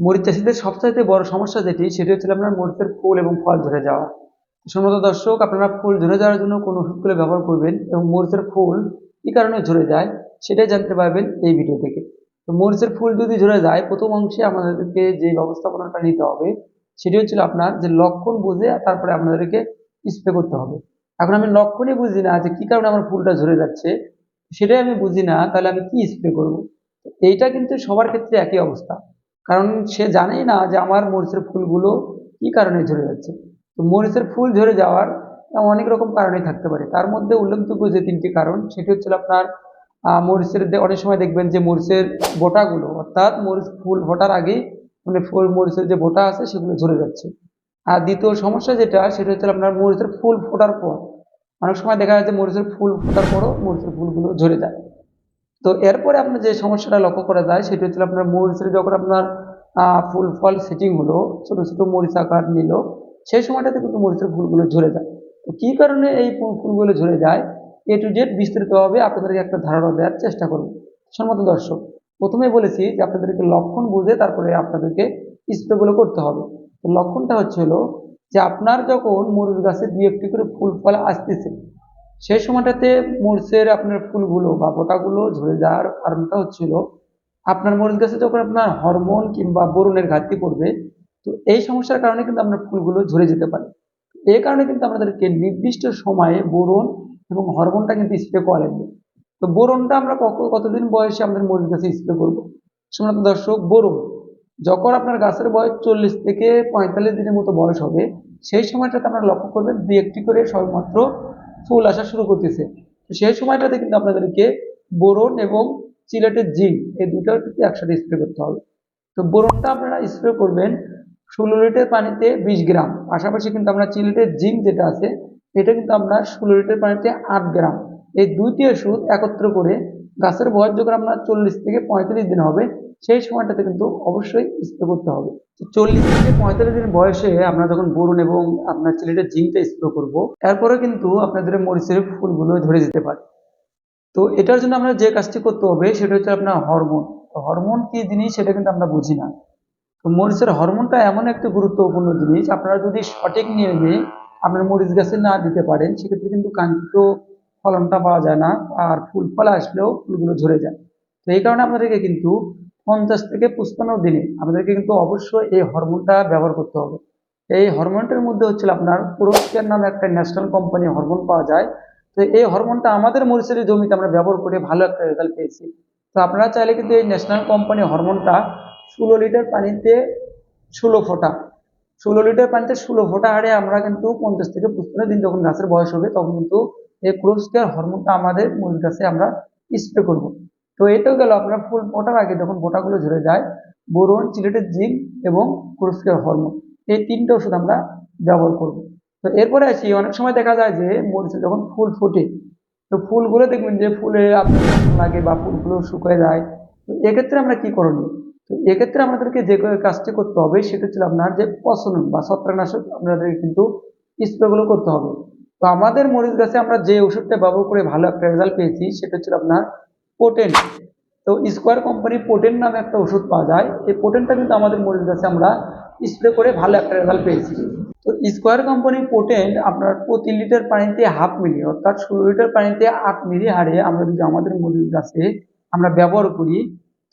মরিচ চাষিদের সবচাইতে বড় সমস্যা যেটি, সেটি হচ্ছে আপনার মরিচের ফুল এবং ফল ঝরে যাওয়া। সম্মত দর্শক, আপনারা ফুল ঝরে যাওয়ার জন্য কোন ওষুধগুলো ব্যবহার করবেন এবং মরিচের ফুল কী কারণে ঝরে যায় সেটাই জানতে পারবেন এই ভিডিও থেকে। তো মরিচের ফুল যদি ঝরে যায়, প্রথম অংশে আমাদেরকে যে ব্যবস্থাপনাটা নিতে হবে, সেটি হচ্ছিল আপনার যে লক্ষণ বুঝে তারপরে আপনাদেরকে স্প্রে করতে হবে। এখন আমি লক্ষণই বুঝি না যে কী কারণে আমার ফুলটা ঝরে যাচ্ছে, সেটাই আমি বুঝি না, তাহলে আমি কি স্প্রে করব? এইটা কিন্তু সবার ক্ষেত্রে একই অবস্থা। কারণ সে জানেই না যে আমার মরিচের ফুলগুলো কি কারণে ঝরে যাচ্ছে। তো মরিচের ফুল ঝরে যাওয়ার অনেক রকম কারণই থাকতে পারে। তার মধ্যে উল্লেখযোগ্য যে তিনটি কারণ, সেটি হচ্ছে আপনার মরিচের অনেক সময় দেখবেন যে মরিচের বোটাগুলো, অর্থাৎ মরিচ ফুল ফোটার আগেই মানে ফুল মরিচের যে বোটা আছে সেগুলো ঝরে যাচ্ছে। আর দ্বিতীয় সমস্যা যেটা, সেটা হচ্ছে আপনার মরিচের ফুল ফোটার পর। অনেক সময় দেখা যাচ্ছে মরিচের ফুল ফোটার পরও মরিচের ফুলগুলো ঝরে যায়। তো এরপরে আপনার যে সমস্যাটা লক্ষ্য করা যায়, সেটা হচ্ছে আপনার মরিচের যখন আপনার ফুল, ফল সেটিং হলো, ছোটো, ছোট মরিচ আকার নিল, সেই সময়টাতে কিন্তু মরিচের ফুলগুলো ঝরে যায়। তো কী কারণে এই ফুল, ফুলগুলো ঝরে যায়? এ টু জেড বিস্তারিতভাবে আপনাদেরকে একটা ধারণা দেওয়ার চেষ্টা করব। সম্মত দর্শক, প্রথমে বলেছি যে আপনাদেরকে লক্ষণ বুঝে তারপরে আপনাদেরকে স্প্রেগুলো করতে হবে। তো লক্ষণটা হচ্ছে হলো যে আপনার যখন মরিচ গাছে দু একটি করে ফুল, ফল আসতেছে সেই সময়টাতে মরিচের আপনার ফুলগুলো বা বোটাগুলো ঝরে যাওয়ার কারণটা হচ্ছিল, আপনার মরিচ গাছে যখন আপনার হরমোন কিংবা বরুণের ঘাটতি পড়বে, তো এই সমস্যার কারণে কিন্তু আপনার ফুলগুলো ঝরে যেতে পারে। এই কারণে কিন্তু আপনাদেরকে নির্দিষ্ট সময়ে বোরন এবং হরমোনটা কিন্তু স্প্রে করা লাগবে। তো বোরনটা আমরা কত- কতদিন বয়সে আমাদের মরিচ গাছে স্প্রে করব? সম্মানিত দর্শক বোরন যখন আপনার গাছের বয়স চল্লিশ থেকে পঁয়তাল্লিশ দিনের মতো বয়স হবে, সেই সময়টাতে আপনারা লক্ষ্য করবেন দুই একটি করে সবেমাত্র ফুল আসা শুরু করতেছে। তো সেই সময়টাতে কিন্তু আপনাদেরকে বোরন এবং চিলেটের জিঙ্ক এই দুটো কিন্তু একসাথে স্প্রে করতে হবে। তো বোরনটা আপনারা স্প্রে করবেন ষোলো লিটার পানিতে বিশ গ্রাম। পাশাপাশি কিন্তু আমরা চিলেটের জিঙ্ক যেটা আছে, এটা কিন্তু আপনার ষোলো লিটার পানিতে আট গ্রাম। এই দুইটি ওষুধ একত্র করে গাছের বয়স যখন আপনার চল্লিশ থেকে পঁয়তাল্লিশ দিন হবে। সেই সময়টাতে কিন্তু অবশ্যই স্প্রে করতে হবে। চল্লিশ থেকে পঁয়তাল্লিশ দিন বয়সে আমরা যখন বোরন এবং আপনার চিলেটের জিঙ্কটা স্প্রে করব এরপরে কিন্তু আপনাদের মরিচের ফুলগুলো ঝরে যেতে পারে। তো এটার জন্য আমরা যে কাজটি করতে হবে, সেটা হচ্ছে আপনার হরমোন। হরমোন কি জিনিস, সেটা কিন্তু আমরা বুঝি না। তো মরিচের হরমোনটা এমন একটা গুরুত্বপূর্ণ জিনিস, আপনারা যদি সঠিক নিয়মে আপনার মরিচ গাছে না দিতে পারেন, সেক্ষেত্রে কিন্তু কাঙ্ক্ষিত ফলনটা পাওয়া যায় না, আর ফুল ফল আসলেও ফুলগুলো ঝরে যায়। তো এই কারণে আপনাদেরকে কিন্তু পঞ্চাশ থেকে পঁচপান্ন দিনে আমাদেরকে কিন্তু অবশ্যই এই হরমোনটা ব্যবহার করতে হবে। এই হরমোনটার মধ্যে হচ্ছে আপনার পুরস্কার নামে একটা ন্যাশনাল কোম্পানি হরমোন পাওয়া যায়। তো এই হরমোনটা আমাদের মরিচের জমিতে আমরা ব্যবহার করে ভালো একটা রেজাল্ট পেয়েছি। তো আপনারা চাইলে কিন্তু এই ন্যাশনাল কোম্পানি হরমোনটা ষোলো লিটার পানিতে ষোলো ফোঁটা, ষোলো লিটার পানিতে ষোলো ফোঁটা হারে আমরা কিন্তু পঞ্চাশ থেকে পঁচপান্ন দিন যখন গাছের বয়স হবে তখন কিন্তু এই ক্রোসকেয়ার হরমোনটা আমাদের মরিচ গাছে আমরা স্প্রে করব। তো এটাও গেল আপনার ফুল ফোটার আগে যখন বোটাগুলো ঝরে যায়, বোরন, চিলেটের জিঙ্ক এবং ক্রোসকেয়ার হরমোন, এই তিনটে ওষুধ আমরা ব্যবহার করব। তো এরপরে আসি, অনেক সময় দেখা যায় যে মরিচে যখন ফুল ফোটে, তো ফুলগুলো দেখবেন যে ফুলে আপনার লাগে বা ফুলগুলো শুকিয়ে যায়, তো এক্ষেত্রে আমরা কি করণীয় তো এক্ষেত্রে আমাদেরকে যে কাজটি করতে হবে সেটা হচ্ছে আপনার যে পচনন বা ছত্রাকনাশক আপনাদেরকে কিন্তু স্প্রেগুলো করতে হবে। তো আমাদের মরিচ গাছে আমরা যে ওষুধটা ব্যবহার করে ভালো একটা রেজাল্ট পেয়েছি, সেটা হচ্ছে আপনার পোটেন তো স্কোয়ার কোম্পানি পোটেন নামে একটা ওষুধ পাওয়া যায়। এই পোটেনটা কিন্তু আমাদের মরিচ গাছে আমরা স্প্রে করে ভালো একটা রেজাল্ট পেয়েছি। তো স্কোয়ার কোম্পানির পোটেন্ট আপনার প্রতি লিটার পানিতে হাফ মিলি, অর্থাৎ ষোলো লিটার পানিতে আট মিলি হারে আমরা যদি আমাদের মরিচ গাছে আমরা ব্যবহার করি,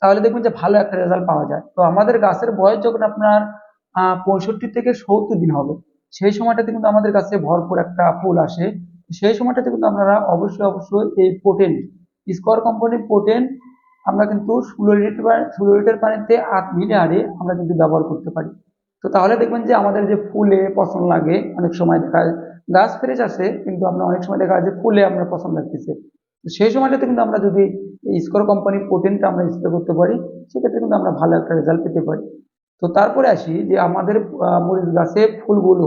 তাহলে দেখবেন যে ভালো একটা রেজাল্ট পাওয়া যায়। তো আমাদের গাছের বয়স যখন আপনার পঁয়ষট্টি থেকে সত্তর দিন হবে, সেই সময়টাতে কিন্তু আমাদের কাছে ভরপুর একটা ফুল আসে। সেই সময়টাতে কিন্তু আপনারা অবশ্যই অবশ্যই এই পোটেন স্কোয়ার কোম্পানির পোটেন আমরা কিন্তু ষোলো লিটার ষোলো লিটার পানিতে আট মিলি হারে আমরা কিন্তু ব্যবহার করতে পারি। তো তাহলে দেখবেন যে আমাদের যে ফুলে পছন্দ লাগে, অনেক সময় দেখা যায়, গাছ ফ্রেশ আসে কিন্তু আমরা অনেক সময় দেখা যায় যে ফুলে আমরা পছন্দ লাগতেছে। সেই সময়টাতে কিন্তু আমরা যদি এই স্কোর কোম্পানির পোটেনটা আমরা স্প্রে করতে পারি, সেক্ষেত্রে কিন্তু আমরা ভালো একটা রেজাল্ট পেতে পারি। তো তারপরে আসি যে আমাদের মরিচ গাছে ফুলগুলো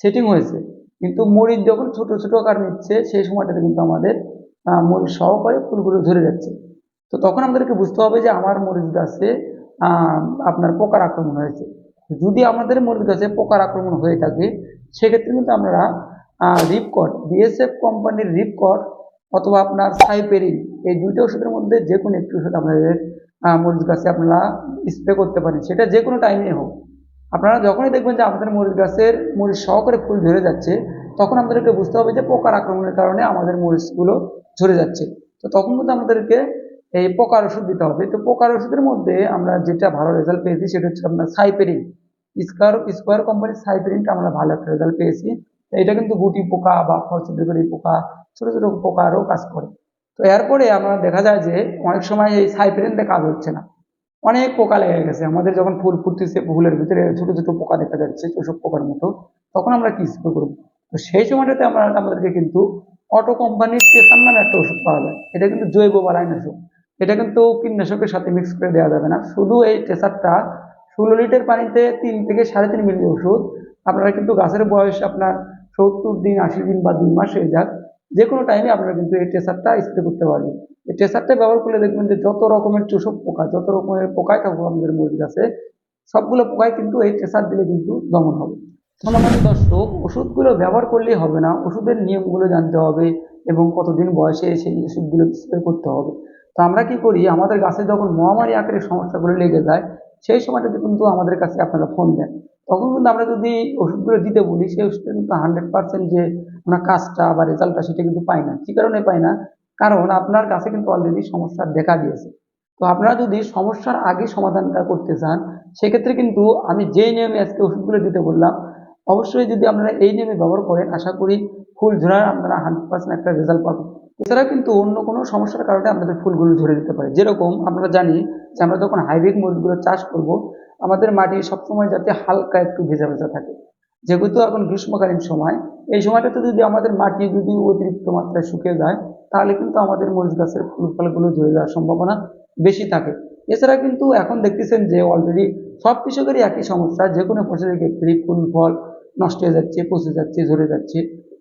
সেটিং হয়েছে। কিন্তু মরিচ যখন ছোট ছোট আকার নিচ্ছে, সেই সময়টাতে কিন্তু আমাদের মরিচ সহকারে ফুলগুলো ধরে যাচ্ছে। তো তখন আমাদেরকে বুঝতে হবে যে আমার মরিচ গাছে আপনার পোকার আক্রমণ হয়েছে। যদি আমাদের মরিচ গাছে পোকার আক্রমণ হয়ে থাকে, সেক্ষেত্রে কিন্তু আমরা রিপকট বিএসএফ কোম্পানির রিপকট অথবা আপনার সাইপেরিন এই দুইটা ওষুধের মধ্যে যে কোনো একটি ওষুধ আপনাদের মরিচ গাছে আপনারা স্প্রে করতে পারেন। সেটা যে কোনো টাইমে হোক। আপনারা যখনই দেখবেন যে আমাদের মরিচ গাছের মরিচ সহকারে ফুল ঝরে যাচ্ছে, তখন আমাদেরকে বুঝতে হবে যে পোকার আক্রমণের কারণে আমাদের মরিচগুলো ঝরে যাচ্ছে। তো তখন কিন্তু আমাদেরকে এই পোকার ওষুধ দিতে হবে। তো পোকার ওষুধের মধ্যে আমরা যেটা ভালো রেজাল্ট পেয়েছি সেটা হচ্ছে আপনার সাইপেরিন। স্কোয়ার স্কোয়ার কোম্পানির সাইপেরিনটা আমরা ভালো একটা রেজাল্ট পেয়েছি। এটা কিন্তু গুটি পোকা বা ফলছিদ্রকারী পোকা, ছোট ছোট পোকারও কাজ করে। তো এরপরে আমরা দেখা যায় যে অনেক সময় এই সাইপেরিনতে কাজ হচ্ছে না। অনেক পোকা লেগে গেছে। আমাদের যখন ফুল ফুটতেছে, ফুলের ভিতরে ছোট ছোট পোকা দেখা যাচ্ছে চোষক পোকার মতো, তখন আমরা কি স্প্রে করব? তো সেই সময়টাতে আমরা, আমাদেরকে কিন্তু অটো কোম্পানির স্টেশন নামে একটা ওষুধ পাওয়া যায়। এটা কিন্তু জৈব বালাইনাশক। এটা কিন্তু কীটনাশকের সাথে মিক্স করে দেওয়া যাবে না। শুধু এই টেসারটা ষোলো লিটার পানিতে তিন থেকে সাড়ে তিন মিলি ওষুধ। আপনারা কিন্তু গাছের বয়স আপনার সত্তর দিন, আশি দিন বা দুই মাস হয়ে যাক। যে কোনো টাইমে আপনারা কিন্তু এই টেসারটা স্প্রে করতে পারবেন। এই টেসারটা ব্যবহার করলে দেখবেন যে যত রকমের চোষক পোকা, যত রকমের পোকায় থাকব আমাদের মরিচ গাছে সবগুলো পোকায় কিন্তু এই টেসার দিলে কিন্তু দমন হবে। সম্মানিত দর্শক, ওষুধগুলো ব্যবহার করলেই হবে না। ওষুধের নিয়মগুলো জানতে হবে এবং কতদিন বয়সে সেই ওষুধগুলো স্প্রে করতে হবে। তো আমরা কি করি, আমাদের গাছে যখন মহামারী আকারে সমস্যাগুলো লেগে যায়, সেই সময়টাতে কিন্তু আমাদের কাছে আপনারা ফোন দেন। তখন কিন্তু আমরা যদি ওষুধগুলো দিতে বলি, সেই ওষুধটা কিন্তু হান্ড্রেড পার্সেন্ট যে আমরা কাজটা বা রেজাল্টটা সেটা কিন্তু পাই না। কী কারণে পাই না? কারণ আপনার কাছে কিন্তু অলরেডি সমস্যা দেখা দিয়েছে। তো আপনারা যদি সমস্যার আগে সমাধানটা করতে চান, সেক্ষেত্রে কিন্তু আমি যেই নিয়মে আজকে ওষুধগুলো দিতে বললাম, অবশ্যই যদি আপনারা এই নিয়মে ব্যবহার করেন, আশা করি ফুল ঝরার আপনারা হান্ড্রেড পার্সেন্ট একটা রেজাল্ট পাবেন। এছাড়া কিন্তু অন্য কোনো সমস্যার কারণে আপনাদের ফুলগুলো ঝরে দিতে পারে। যেরকম আমরা জানি যে আমরা যখন হাইব্রিড মরিচগুলো চাষ করব আমাদের মাটি সবসময় যাতে হালকা একটু ভেজা ভেজা থাকে। যেহেতু এখন গ্রীষ্মকালীন সময়, এই সময়টাতে যদি আমাদের মাটি যদি অতিরিক্ত মাত্রায় শুকিয়ে যায়, তাহলে কিন্তু আমাদের মরিচ গাছের ফুল ফলগুলো ঝরে যাওয়ার সম্ভাবনা বেশি থাকে। এছাড়া কিন্তু এখন দেখতেছেন যে অলরেডি সব কৃষকেরই একই সমস্যা, যে কোনো ফসলের ক্ষেত্রেই ফুল, ফল নষ্ট হয়ে যাচ্ছে, পচে যাচ্ছে, ঝরে যাচ্ছে।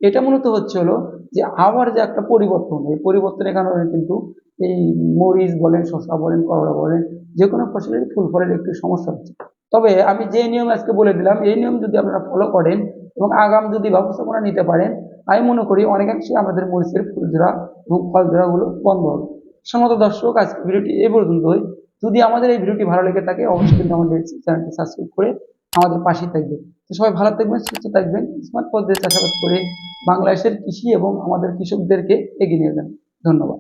এটা মূলত হচ্ছে হলো যে আবহাওয়ার যে একটা পরিবর্তন, এই পরিবর্তনের কারণে কিন্তু এই মরিচ বলেন, শসা বলেন, করলা বলেন যে কোনো ফসলের ফুল ফলের একটু সমস্যা হচ্ছে। তবে আমি যে নিয়ম আজকে বলে দিলাম, এই নিয়ম যদি আপনারা ফলো করেন এবং আগাম যদি ব্যবস্থাপনা নিতে পারেন, আমি মনে করি অনেকাংশে আমাদের মরিচের ফুল ঝরা এবং ফল ঝরাগুলো বন্ধ হবে। সম্মত দর্শক আজকে ভিডিওটি এ পর্যন্তই। যদি আমাদের এই ভিডিওটি ভালো লেগে থাকে, অবশ্যই কিন্তু আমাদের চ্যানেলটি সাবস্ক্রাইব করে আমাদের পাশেই থাকবেন। তো সবাই ভালো থাকবেন, সুস্থ থাকবেন স্মার্ট পদ্ধতি চাষাবাদ করে বাংলাদেশের কৃষি এবং আমাদের কৃষকদেরকে এগিয়ে নিয়ে যান। ধন্যবাদ।